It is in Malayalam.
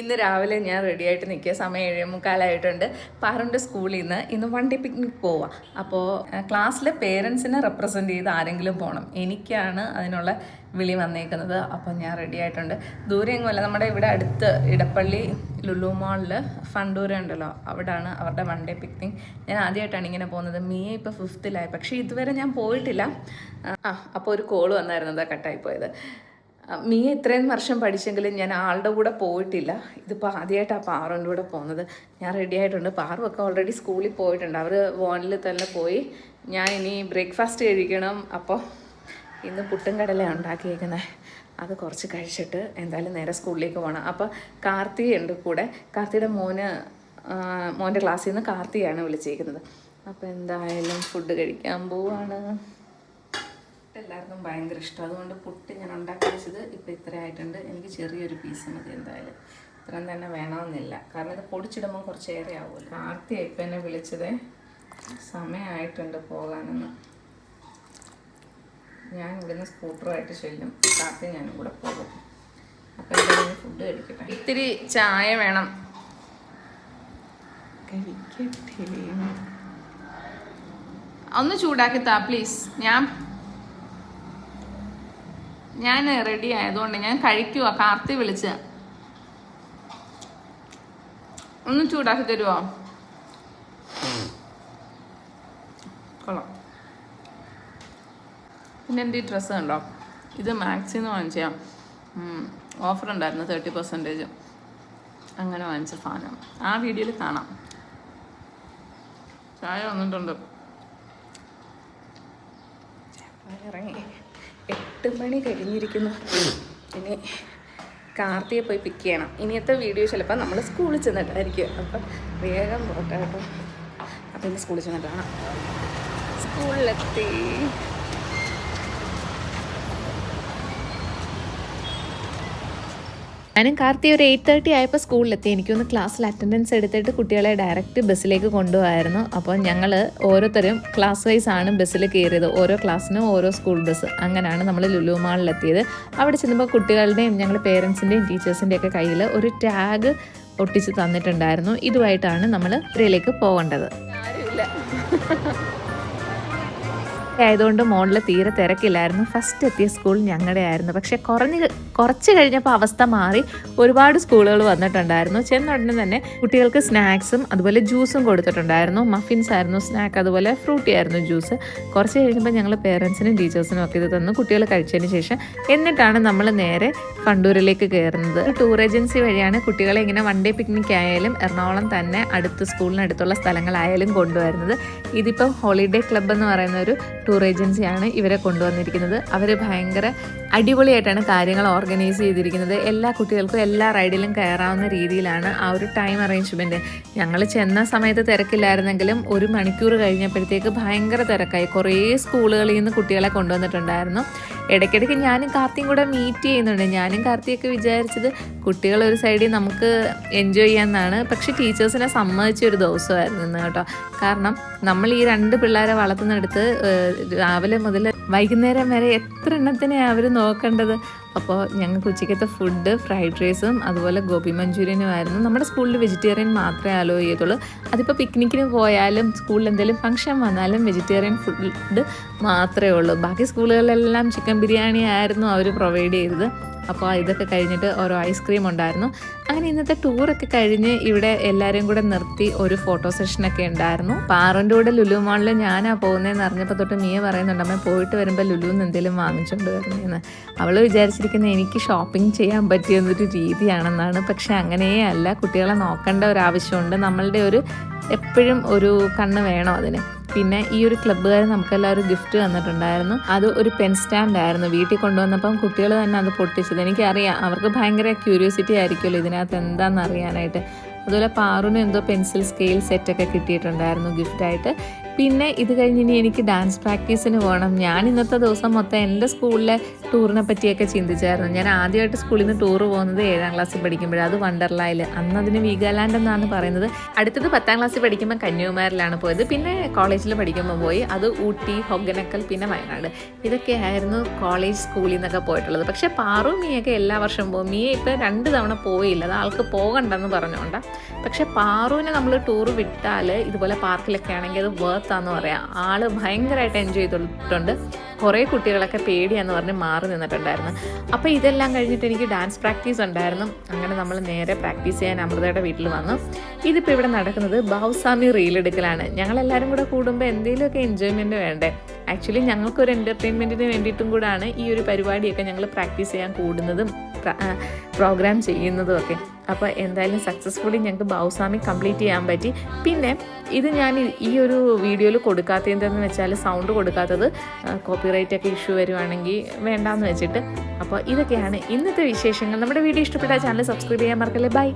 ഇന്ന് രാവിലെ ഞാൻ റെഡി ആയിട്ട് നിൽക്കുക. സമയം ഏഴേ മുക്കാലായിട്ടുണ്ട്. പാറുന്റെ സ്കൂളിൽ നിന്ന് ഇന്ന് വണ്ടി പിക്നിക് പോവാം. അപ്പോൾ ക്ലാസ്സിലെ പേരൻസിനെ റെപ്രസെന്റ് ചെയ്ത് ആരെങ്കിലും പോകണം എനിക്കാണ് അതിനുള്ള വിളി വന്നേക്കുന്നത്. അപ്പോൾ ഞാൻ റെഡി ആയിട്ടുണ്ട്. ദൂരെ നമ്മുടെ ഇവിടെ അടുത്ത് ഇടപ്പള്ളി ലുലു മാളിൽ ഫണ്ടൂര ഉണ്ടല്ലോ. അവിടാണ് അവരുടെ വൺ ഡേ പിക്നിക് ഞാൻ ആദ്യമായിട്ടാണ് ഇങ്ങനെ പോകുന്നത്. മിയ ഇപ്പോൾ ഫിഫ്ത്തിലായി പക്ഷേ ഇതുവരെ ഞാൻ പോയിട്ടില്ല. ആ അപ്പോൾ ഒരു കോൾ വന്നായിരുന്നു. അതാ കട്ടായി പോയത്. മീ ഇത്രയും വർഷം പഠിച്ചെങ്കിലും ഞാൻ ആളുടെ കൂടെ പോയിട്ടില്ല. ഇതിപ്പോൾ ആദ്യമായിട്ടാണ് പാറുന്റെ കൂടെ പോകുന്നത്. ഞാൻ റെഡി ആയിട്ടുണ്ട്. പാറുമൊക്കെ ഓൾറെഡി സ്കൂളിൽ പോയിട്ടുണ്ട്. അവർ വോണിൽ തന്നെ പോയി. ഞാൻ ഇനി ബ്രേക്ക്ഫാസ്റ്റ് കഴിക്കണം. അപ്പോൾ ഇന്ന് പുട്ടും കടലയാണ് ഉണ്ടാക്കിയേക്കുന്നത് അത് കുറച്ച് കഴിച്ചിട്ട് എന്തായാലും നേരെ സ്കൂളിലേക്ക് പോകണം അപ്പോൾ കാർത്തി ഉണ്ട് കൂടെ. കാർത്തിയുടെ മോന് മോന്റെ ക്ലാസ്സിൽ നിന്ന് കാർത്തിയാണ് വിളിച്ചേക്കുന്നത്. അപ്പോൾ എന്തായാലും ഫുഡ് കഴിക്കാൻ പോവാണ്. എല്ലാവർക്കും ഭയങ്കര ഇഷ്ടം. അതുകൊണ്ട് പുട്ട് ഞാൻ ഉണ്ടാക്കി വെച്ചത് ഇപ്പോൾ ഇത്ര ആയിട്ടുണ്ട്. എനിക്ക് ചെറിയൊരു പീസ് മതി എന്തായാലും. ഇത്രയും തന്നെ വേണമെന്നില്ല. കാരണം ഇത് പൊടിച്ചിടുമ്പോൾ കുറച്ച് ഏറെ ആവുമല്ലോ. കാർത്തി ഇപ്പം എന്നെ വിളിച്ചത്. സമയമായിട്ടുണ്ട് പോകാനെന്ന്. ഞാൻ ഇവിടുന്ന് സ്കൂട്ടറായിട്ട് ചെല്ലും. കാർത്തി ഞാനും കൂടെ പോകും. അപ്പം എന്തായാലും ഫുഡ് കഴിക്കട്ടെ. ഇത്തിരി ചായ വേണം. കഴിക്കട്ടെ. ഒന്ന് ചൂടാക്കി താ പ്ലീസ് ഞാൻ ഞാൻ റെഡി ആയതുകൊണ്ട് ഞാൻ കഴിക്കുക കാർത്തി വിളിച്ച്. ഒന്ന് ചൂടാക്കി തരുമോ കൊള്ളാം. പിന്നെ എന്റെ ഈ ഡ്രസ്സ് കണ്ടോ? ഇത് മാക്സിന്ന് വാങ്ങിച്ചാൽ ഓഫർ ഉണ്ടായിരുന്നു തേർട്ടി പെർസെന്റേജ് അങ്ങനെ വാങ്ങിച്ച സാധനം. ആ വീഡിയോയിൽ കാണാം. ചായ വന്നിട്ടുണ്ട്. ഇറങ്ങി. എട്ട് മണി കഴിഞ്ഞിരിക്കുന്നു. ഇനി കാർത്തിയെ പോയി പിക്ക് ചെയ്യണം. ഇനിയത്തെ വീഡിയോ ചിലപ്പോൾ നമ്മൾ സ്കൂളിൽ ചെന്നിട്ടായിരിക്കും. അപ്പം വേഗം പോട്ടെ കേട്ടോ. അപ്പം ഇനി സ്കൂളിൽ ചെന്നിട്ട് കാണാം. സ്കൂളിലെത്തി ഞാനും കാർത്തി ഒരു എയ്റ്റ് തേർട്ടി ആയപ്പോൾ സ്കൂളിലെത്തി. എനിക്കൊന്ന് ക്ലാസ്സിൽ അറ്റൻഡൻസ് എടുത്തിട്ട് കുട്ടികളെ ഡയറക്റ്റ് ബസ്സിലേക്ക് കൊണ്ടുപോകായിരുന്നു. അപ്പോൾ ഞങ്ങൾ ഓരോരുത്തരും ക്ലാസ് വൈസ് ആണ് ബസ്സിൽ കയറിയത്. ഓരോ ക്ലാസ്സിനും ഓരോ സ്കൂൾ ബസ് അങ്ങനെയാണ് നമ്മൾ ലുലു മാളിലെത്തിയത് അവിടെ ചെന്നപ്പോൾ കുട്ടികളുടെയും ഞങ്ങൾ പേരൻസിന്റെയും ടീച്ചേഴ്സിന്റെയും ഒക്കെ കയ്യിൽ ഒരു ടാഗ് ഒട്ടിച്ച് തന്നിട്ടുണ്ടായിരുന്നു. ഇതുമായിട്ടാണ് നമ്മൾ ഇതിലേക്ക് പോകേണ്ടത്. ആരുമില്ല. ആയതുകൊണ്ട് മോളിൽ തീരെ തിരക്കില്ലായിരുന്നു. ഫസ്റ്റ് എത്തിയ സ്കൂൾ ഞങ്ങളുടെ ആയിരുന്നു. പക്ഷേ കുറഞ്ഞ് കുറച്ച് കഴിഞ്ഞപ്പോൾ അവസ്ഥ മാറി. ഒരുപാട് സ്കൂളുകൾ വന്നിട്ടുണ്ടായിരുന്നു. ചെന്ന ഉടനെ തന്നെ കുട്ടികൾക്ക് സ്നാക്സും അതുപോലെ ജ്യൂസും കൊടുത്തിട്ടുണ്ടായിരുന്നു. മഫിൻസ് ആയിരുന്നു സ്നാക്ക് അതുപോലെ ഫ്രൂട്ടി ആയിരുന്നു ജ്യൂസ് കുറച്ച് കഴിഞ്ഞപ്പോൾ ഞങ്ങൾ പേരൻസിനും ടീച്ചേഴ്സിനും ഒക്കെ ഇത് തന്നു. കുട്ടികൾ കഴിച്ചതിന് ശേഷം എന്നിട്ടാണ് നമ്മൾ നേരെ കണ്ടൂരിലേക്ക് കയറുന്നത് ടൂർ ഏജൻസി വഴിയാണ് കുട്ടികളെ ഇങ്ങനെ വൺ ഡേ പിക്നിക് ആയാലും എറണാകുളം തന്നെ അടുത്ത് സ്കൂളിനടുത്തുള്ള സ്ഥലങ്ങളായാലും കൊണ്ടുവരുന്നത്. ഇതിപ്പം ഹോളിഡേ ക്ലബ്ബ് എന്ന് പറയുന്ന ഒരു ടൂർ ഏജൻസിയാണ് ഇവരെ കൊണ്ടുവന്നിരിക്കുന്നത്. അവർ ഭയങ്കര അടിപൊളിയായിട്ടാണ് കാര്യങ്ങൾ ഓർഗനൈസ് ചെയ്തിരിക്കുന്നത്. എല്ലാ കുട്ടികൾക്കും എല്ലാ റൈഡിലും കയറാവുന്ന രീതിയിലാണ് ആ ഒരു ടൈം അറേഞ്ച്മെന്റ് ഞങ്ങൾ ചെന്ന സമയത്ത് തിരക്കില്ലായിരുന്നെങ്കിലും ഒരു മണിക്കൂർ കഴിഞ്ഞപ്പോഴത്തേക്ക് ഭയങ്കര തിരക്കായി. കുറേ സ്കൂളുകളിൽ നിന്ന് കുട്ടികളെ കൊണ്ടുവന്നിട്ടുണ്ടായിരുന്നു. ഇടയ്ക്കിടയ്ക്ക് ഞാനും കാർത്തിയും കൂടെ മീറ്റ് ചെയ്യുന്നുണ്ട്. ഞാനും കാർത്തിയൊക്കെ വിചാരിച്ചത് കുട്ടികൾ ഒരു സൈഡിൽ നമുക്ക് എൻജോയ് ചെയ്യാമെന്നാണ് പക്ഷെ ടീച്ചേഴ്സിനെ സമ്മതിച്ച ഒരു ദിവസമായിരുന്നു ഇന്ന് കേട്ടോ. കാരണം നമ്മൾ ഈ രണ്ട് പിള്ളേരെ വളർത്തുന്നിടത്ത് രാവിലെ മുതൽ വൈകുന്നേരം വരെ എത്ര എണ്ണത്തിനെയാണ് അവർ നോക്കേണ്ടത്? അപ്പോൾ ഞങ്ങൾക്ക് ഉച്ചയ്ക്കത്തെ ഫുഡ് ഫ്രൈഡ് റൈസും അതുപോലെ ഗോപി മഞ്ചൂരിയനും ആയിരുന്നു. നമ്മുടെ സ്കൂളിൽ വെജിറ്റേറിയൻ മാത്രമേ അലോ ചെയ്യത്തുള്ളൂ. അതിപ്പോൾ പിക്നിക്കിന് പോയാലും സ്കൂളിൽ എന്തെങ്കിലും ഫംഗ്ഷൻ വന്നാലും വെജിറ്റേറിയൻ ഫുഡ് മാത്രമേ ഉള്ളൂ. ബാക്കി സ്കൂളുകളിലെല്ലാം ചിക്കൻ ബിരിയാണി ആയിരുന്നു അവർ പ്രൊവൈഡ് ചെയ്തത്. അപ്പോൾ ഇതൊക്കെ കഴിഞ്ഞിട്ട് ഓരോ ഐസ്ക്രീം ഉണ്ടായിരുന്നു. അങ്ങനെ ഇന്നത്തെ ടൂറൊക്കെ കഴിഞ്ഞ് ഇവിടെ എല്ലാവരും കൂടെ നിർത്തി ഒരു ഫോട്ടോ സെഷനൊക്കെ ഉണ്ടായിരുന്നു. പാറന്റെ കൂടെ ലുലു മാളിൽ ഞാനാ പോകുന്നതെന്ന് അറിഞ്ഞപ്പോൾ തൊട്ട് മിയ പറയുന്നുണ്ട് അമ്മ പോയിട്ട് വരുമ്പോൾ ലുലുന്ന് എന്തെങ്കിലും വാങ്ങിച്ചുകൊണ്ട് വരുന്നതെന്ന് അവൾ വിചാരിച്ചിരിക്കുന്നത് എനിക്ക് ഷോപ്പിംഗ് ചെയ്യാൻ പറ്റിയ ഒരു രീതിയാണെന്നാണ്. പക്ഷേ അങ്ങനെയേ അല്ല കുട്ടികളെ നോക്കേണ്ട ഒരു ആവശ്യമുണ്ട് നമ്മളുടെ ഒരു എപ്പോഴും ഒരു കണ്ണ് വേണം അതിന്. പിന്നെ ഈ ഒരു ക്ലബ്ബുകാർ നമുക്കെല്ലാവരും ഗിഫ്റ്റ് തന്നിട്ടുണ്ടായിരുന്നു. അത് ഒരു പെൻ സ്റ്റാൻഡ് ആയിരുന്നു. വീട്ടിൽ കൊണ്ടുവന്നപ്പം കുട്ടികൾ തന്നെ അത് പൊട്ടിച്ചത്. എനിക്കറിയാം. അവർക്ക് ഭയങ്കര ക്യൂരിയോസിറ്റി ആയിരിക്കുമല്ലോ ഇതിനകത്ത് എന്താണെന്ന് അറിയാനായിട്ട്. അതുപോലെ പാറുന് എന്തോ പെൻസിൽ സ്കെയിൽ സെറ്റൊക്കെ കിട്ടിയിട്ടുണ്ടായിരുന്നു ഗിഫ്റ്റായിട്ട് പിന്നെ ഇത് കഴിഞ്ഞ് ഇനി എനിക്ക് ഡാൻസ് പ്രാക്ടീസിന് പോകണം ഞാൻ ഇന്നത്തെ ദിവസം മൊത്തം എന്റെ സ്കൂളിലെ ടൂറിനെ പറ്റിയൊക്കെ ചിന്തിച്ചായിരുന്നു. ഞാൻ ആദ്യമായിട്ട് സ്കൂളിൽ നിന്ന് ടൂർ പോകുന്നത് ഏഴാം ക്ലാസ്സിൽ പഠിക്കുമ്പോൾ അത് വണ്ടർലായിൽ അന്ന് അതിന് വീഗാലാൻഡ് എന്നാണ് പറയുന്നത്. അടുത്തത് പത്താം ക്ലാസ്സിൽ പഠിക്കുമ്പോൾ കന്യാകുമാരിലാണ് പോയത്. പിന്നെ കോളേജിൽ പഠിക്കുമ്പോൾ പോയി. അത് ഊട്ടി ഹൊഗനക്കൽ പിന്നെ വയനാട്. ഇതൊക്കെയായിരുന്നു കോളേജ് സ്കൂളിൽ നിന്നൊക്കെ പോയിട്ടുള്ളത്. പക്ഷേ പാറു മിയൊക്കെ എല്ലാ വർഷവും പോകും. മിയ ഇപ്പോൾ രണ്ട് തവണ പോയില്ല. അത് ആൾക്ക് പോകണ്ടെന്ന് പറഞ്ഞുകൊണ്ടാണ് പക്ഷേ പാറുവിനെ നമ്മൾ ടൂർ വിട്ടാൽ ഇതുപോലെ പാർക്കിലൊക്കെ ആണെങ്കിൽ അത് വേർത്താന്ന് പറയാം. ആൾ ഭയങ്കരമായിട്ട് എൻജോയ് ചെയ്തിട്ടുണ്ട്. കുറേ കുട്ടികളൊക്കെ പേടിയാന്ന് പറഞ്ഞ് മാറി നിന്നിട്ടുണ്ടായിരുന്നു. അപ്പോൾ ഇതെല്ലാം കഴിഞ്ഞിട്ട് എനിക്ക് ഡാൻസ് പ്രാക്ടീസ് ഉണ്ടായിരുന്നു. അങ്ങനെ നമ്മൾ നേരെ പ്രാക്ടീസ് ചെയ്യാൻ അമൃതയുടെ വീട്ടിൽ വന്നു. ഇതിപ്പോൾ ഇവിടെ നടക്കുന്നത് ബൗസാമി റീൽ എടുക്കലാണ്. ഞങ്ങളെല്ലാവരും കൂടെ കൂടുമ്പോൾ എന്തെങ്കിലുമൊക്കെ എൻജോയ്മെന്റ് വേണ്ടേ? ആക്ച്വലി ഞങ്ങൾക്കൊരു എന്റർടൈൻമെന്റിന് വേണ്ടിയിട്ടും കൂടാണ് ഈ ഒരു പരിപാടിയൊക്കെ ഞങ്ങൾ പ്രാക്ടീസ് ചെയ്യാൻ കൂടുന്നതും പ്രോഗ്രാം ചെയ്യുന്നതും ഒക്കെ. അപ്പോൾ എന്തായാലും സക്സസ്ഫുള്ളി ഞങ്ങൾക്ക് ബൗസാമി കംപ്ലീറ്റ് ചെയ്യാൻ പറ്റി. പിന്നെ ഇത് ഞാൻ ഈ- ഒരു വീഡിയോയിൽ കൊടുക്കാത്തതെന്തെന്ന് വെച്ചാൽ സൗണ്ട് കൊടുക്കാത്തത് കോപ്പിറൈറ്റ് ഒക്കെ ഇഷ്യൂ വരുവാണെങ്കിൽ വേണ്ടാന്ന് വെച്ചിട്ട്. അപ്പോൾ ഇതൊക്കെയാണ് ഇന്നത്തെ വിശേഷങ്ങൾ. നമ്മുടെ വീഡിയോ ഇഷ്ടപ്പെട്ട ചാനൽ സബ്സ്ക്രൈബ് ചെയ്യാൻ മറക്കല്ലേ. ബൈ